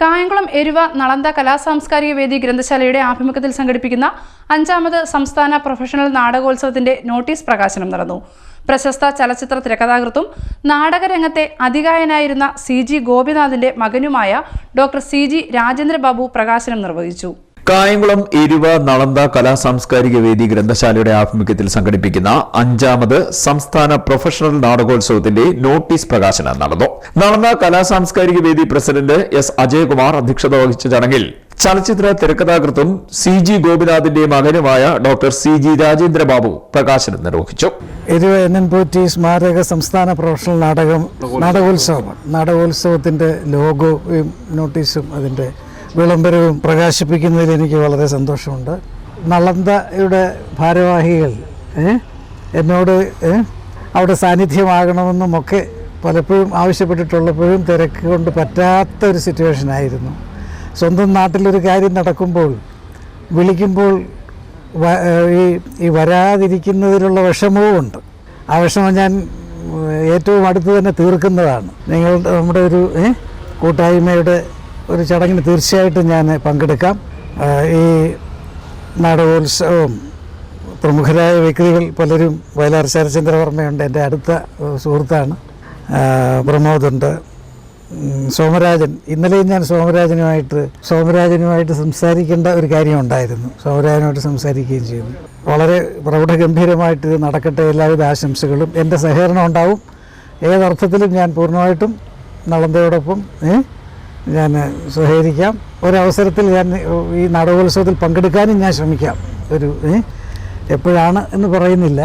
കായംകുളം എരുവ നളന്ത കലാസാംസ്കാരിക വേദി ഗ്രന്ഥശാലയുടെ ആഭിമുഖ്യത്തിൽ സംഘടിപ്പിക്കുന്ന അഞ്ചാമത് സംസ്ഥാന പ്രൊഫഷണൽ നാടകോത്സവത്തിന്റെ നോട്ടീസ് പ്രകാശനം നടന്നു. പ്രശസ്ത ചലച്ചിത്ര തിരക്കഥാകൃത്തും നാടകരംഗത്തെ അതികായനായിരുന്ന സി ജി ഗോപിനാഥിന്റെ മകനുമായ ഡോക്ടർ സി ജി രാജേന്ദ്രബാബു പ്രകാശനം നിർവഹിച്ചു. കായംകുളം എരുവ നളന്ത കലാസാംസ്കാരിക വേദി ഗ്രന്ഥശാലയുടെ ആഭിമുഖ്യത്തിൽ സംഘടിപ്പിക്കുന്ന അഞ്ചാമത് സംസ്ഥാന പ്രൊഫഷണൽ നാടകോത്സവത്തിന്റെ നോട്ടീസ് പ്രകാശനം നടന്നു. നളന്ത കലാസാംസ്കാരിക വേദി പ്രസിഡന്റ് എസ് അജയകുമാർ അധ്യക്ഷത വഹിച്ച ചടങ്ങിൽ ചലച്ചിത്ര തിരക്കഥാകൃത്തും സി ജി ഗോപിനാഥിന്റെ മകനുമായ ഡോക്ടർ സി ജി രാജേന്ദ്രബാബു പ്രകാശനം നിർവഹിച്ചു. സ്മാരക സംസ്ഥാന പ്രൊഫഷണൽ നാടകം നാടകോത്സവം നാടകോത്സവത്തിന്റെ ലോഗോയും നോട്ടീസും അതിന്റെ വിളംബരവും പ്രകാശിപ്പിക്കുന്നതിൽ എനിക്ക് വളരെ സന്തോഷമുണ്ട്. നളന്ദയുടെ ഭാരവാഹികൾ എന്നോട് അവിടെ സാന്നിധ്യമാകണമെന്നും ഒക്കെ പലപ്പോഴും ആവശ്യപ്പെട്ടിട്ടുള്ളപ്പോഴും തിരക്ക് കൊണ്ട് പറ്റാത്ത ഒരു സിറ്റുവേഷനായിരുന്നു സ്വന്തം നാട്ടിലൊരു കാര്യം നടക്കുമ്പോൾ വിളിക്കുമ്പോൾ ഈ ഈ വരാതിരിക്കുന്നതിലുള്ള വിഷമവും ഉണ്ട്. ആ വിഷമം ഞാൻ ഏറ്റവും അടുത്ത് തന്നെ തീർക്കുന്നതാണ്. നിങ്ങൾ നമ്മുടെ ഒരു കൂട്ടായ്മയുടെ ഒരു ചടങ്ങിന് തീർച്ചയായിട്ടും ഞാൻ പങ്കെടുക്കാം. ഈ നാടകോത്സവം പ്രമുഖരായ വ്യക്തികൾ പലരും വയലാർ ശരചന്ദ്രവർമ്മയുണ്ട് എന്റെ അടുത്ത സുഹൃത്താണ്. പ്രമോദുണ്ട്. സോമരാജൻ. ഇന്നലെയും ഞാൻ സോമരാജനുമായിട്ട് സോമരാജനുമായിട്ട് സംസാരിക്കേണ്ട ഒരു കാര്യം ഉണ്ടായിരുന്നു സോമരാജനുമായിട്ട് സംസാരിക്കുകയും ചെയ്തു. വളരെ പ്രൗഢഗംഭീരമായിട്ട് ഇത് നടക്കട്ടെ എല്ലാവിധ ആശംസകളും. എന്റെ സഹകരണം ഉണ്ടാവും. ഏതർത്ഥത്തിലും ഞാൻ പൂർണമായിട്ടും നളന്തയോടൊപ്പം ഏ, ഞാൻ സഹകരിക്കാം ഒരവസരത്തിൽ ഞാൻ ഈ നാടകോത്സവത്തിൽ പങ്കെടുക്കാനും ഞാൻ ശ്രമിക്കാം. ഒരു എപ്പോഴാണ് എന്ന് പറയുന്നില്ല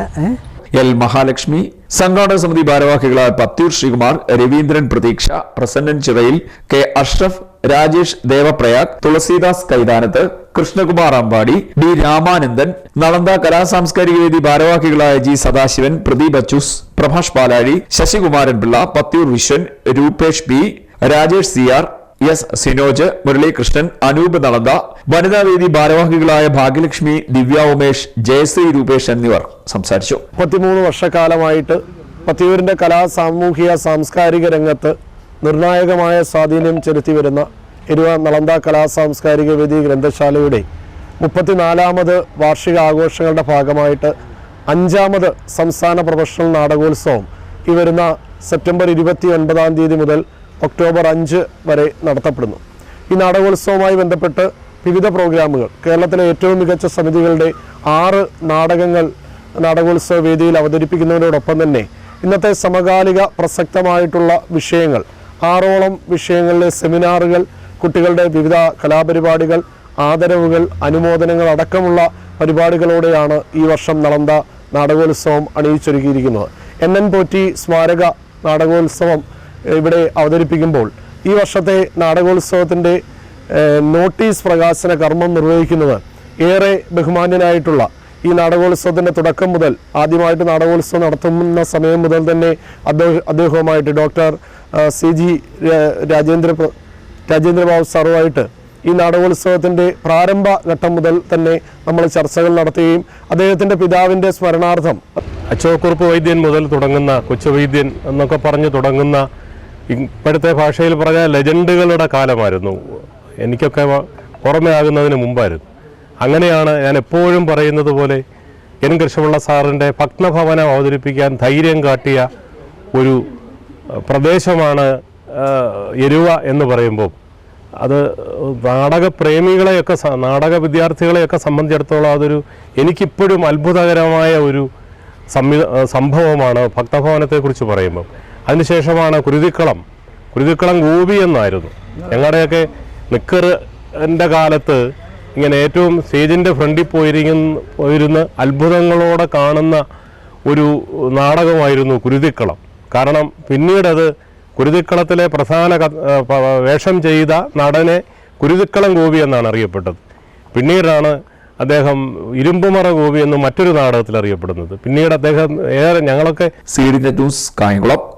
എൽ മഹാലക്ഷ്മി സംഘാടക സമിതി ഭാരവാഹികളായ പത്യൂർ ശ്രീകുമാർ രവീന്ദ്രൻ പ്രതീക്ഷ പ്രസന്നൻ ചിറയിൽ കെ അഷ്റഫ് രാജേഷ് ദേവപ്രയാഗ് തുളസീദാസ് കൈതാനത്ത് കൃഷ്ണകുമാർ അമ്പാടി ഡി രാമാനന്ദൻ നളന്ദ കലാസാംസ്കാരിക വേദി ഭാരവാഹികളായ G Sadasivan Pradeep Achoos Prabhash Palazhi Sasikumaran Pillai Pathiyoor Viswan Roopesh B Rajesh C R S Sinoj Muralikrishnan Anoop Nalanda വനിതാവേദി ഭാരവാഹികളായ ഭാഗ്യലക്ഷ്മി ദിവ്യ ഉമേഷ് ജയശ്രീ രൂപേഷ് എന്നിവർ സംസാരിച്ചു. മുപ്പത്തിമൂന്ന് വർഷക്കാലമായിട്ട് പത്തിയൂരിന്റെ കലാ സാമൂഹിക സാംസ്കാരിക രംഗത്ത് നിർണായകമായ സ്വാധീനം ചെലുത്തി വരുന്ന ഇരുവ നളന്ദ കലാ സാംസ്കാരിക വേദി ഗ്രന്ഥശാലയുടെ മുപ്പത്തിനാലാമത് വാർഷിക ആഘോഷങ്ങളുടെ ഭാഗമായിട്ട് അഞ്ചാമത് സംസ്ഥാന പ്രൊഫഷണൽ നാടകോത്സവം ഈ വരുന്ന സെപ്റ്റംബർ ഇരുപത്തി ഒൻപതാം തീയതി മുതൽ ഒക്ടോബർ അഞ്ച് വരെ നടത്തപ്പെടുന്നു. ഈ നാടകോത്സവവുമായി ബന്ധപ്പെട്ട് വിവിധ പ്രോഗ്രാമുകൾ കേരളത്തിലെ ഏറ്റവും മികച്ച സമിതികളുടെ ആറ് നാടകങ്ങൾ നാടകോത്സവ വേദിയിൽ അവതരിപ്പിക്കുന്നതിനോടൊപ്പം തന്നെ ഇന്നത്തെ സമകാലിക പ്രസക്തമായിട്ടുള്ള വിഷയങ്ങൾ ആറോളം വിഷയങ്ങളിലെ സെമിനാറുകൾ കുട്ടികളുടെ വിവിധ കലാപരിപാടികൾ ആദരവുകൾ അനുമോദനങ്ങൾ അടക്കമുള്ള പരിപാടികളോടെയാണ് ഈ വർഷം നടന്ന നാടകോത്സവം അണിയിച്ചൊരുക്കിയിരിക്കുന്നത്. എൻ എൻ പോറ്റി സ്മാരക നാടകോത്സവം ഇവിടെ അവതരിപ്പിക്കുമ്പോൾ ഈ വർഷത്തെ നാടകോത്സവത്തിന്റെ നോട്ടീസ് പ്രകാശന കർമ്മം നിർവഹിക്കുന്നത് ഏറെ ബഹുമാന്യനായിട്ടുള്ള ഈ നാടകോത്സവത്തിന്റെ തുടക്കം മുതൽ ആദ്യമായിട്ട് നാടകോത്സവം നടത്തുന്ന സമയം മുതൽ തന്നെ അദ്ദേഹം അദ്ദേഹവുമായിട്ട് doctor C G Rajendra Rajendrababu സാറുമായിട്ട് ഈ നാടകോത്സവത്തിന്റെ പ്രാരംഭ ഘട്ടം മുതൽ തന്നെ നമ്മൾ ചർച്ചകൾ നടത്തുകയും അദ്ദേഹത്തിന്റെ പിതാവിന്റെ സ്മരണാർത്ഥം അച്ചോക്കുറുപ്പ് വൈദ്യൻ മുതൽ തുടങ്ങുന്ന കൊച്ചുവൈദ്യൻ എന്നൊക്കെ പറഞ്ഞ് തുടങ്ങുന്ന ഇപ്പോഴത്തെ ഭാഷയിൽ പറഞ്ഞാൽ ലെജൻഡുകളുടെ കാലമായിരുന്നു. എനിക്കൊക്കെ ഓർമ്മയാകുന്നതിന് മുമ്പായിരുന്നു. അങ്ങനെയാണ് ഞാൻ എപ്പോഴും പറയുന്നത് പോലെ എൻ കൃഷ്ണപിള്ള സാറിന്റെ ഭഗ്നഭവനം അവതരിപ്പിക്കാൻ ധൈര്യം കാട്ടിയ ഒരു പ്രദേശമാണ് എരുവ എന്ന് പറയുമ്പോൾ. അത് നാടകപ്രേമികളെയൊക്കെ പ്രേമികളെയൊക്കെ നാടക വിദ്യാർത്ഥികളെയൊക്കെ സംബന്ധിച്ചിടത്തോളം അതൊരു എനിക്കിപ്പോഴും അത്ഭുതകരമായ ഒരു സംവിധ സംഭവമാണ് ഭക്തഭവനത്തെക്കുറിച്ച് പറയുമ്പോൾ അതിനുശേഷമാണ് കുരുതിക്കളം. കുരുതിക്കളം ഗോപി എന്നായിരുന്നു. ഞങ്ങളുടെയൊക്കെ നിക്കറിന്റെ കാലത്ത് ഇങ്ങനെ ഏറ്റവും സ്റ്റേജിന്റെ ഫ്രണ്ടിൽ പോയിരിക്കുന്ന പോയിരുന്ന് അത്ഭുതങ്ങളോടെ കാണുന്ന ഒരു നാടകമായിരുന്നു കുരുതിക്കളം. കാരണം പിന്നീടത് കുരുതിക്കളത്തിലെ പ്രധാന വേഷം ചെയ്ത നടനെ കുരുതിക്കളം ഗോപി എന്നാണ് അറിയപ്പെട്ടത്. പിന്നീടാണ് അദ്ദേഹം ഇരുമ്പുമറ ഗോപി എന്ന് മറ്റൊരു നാടകത്തിൽ അറിയപ്പെടുന്നത്. പിന്നീട് അദ്ദേഹം ഏറെ ഞങ്ങളൊക്കെ സി ന്യൂസ് കായംകുളം.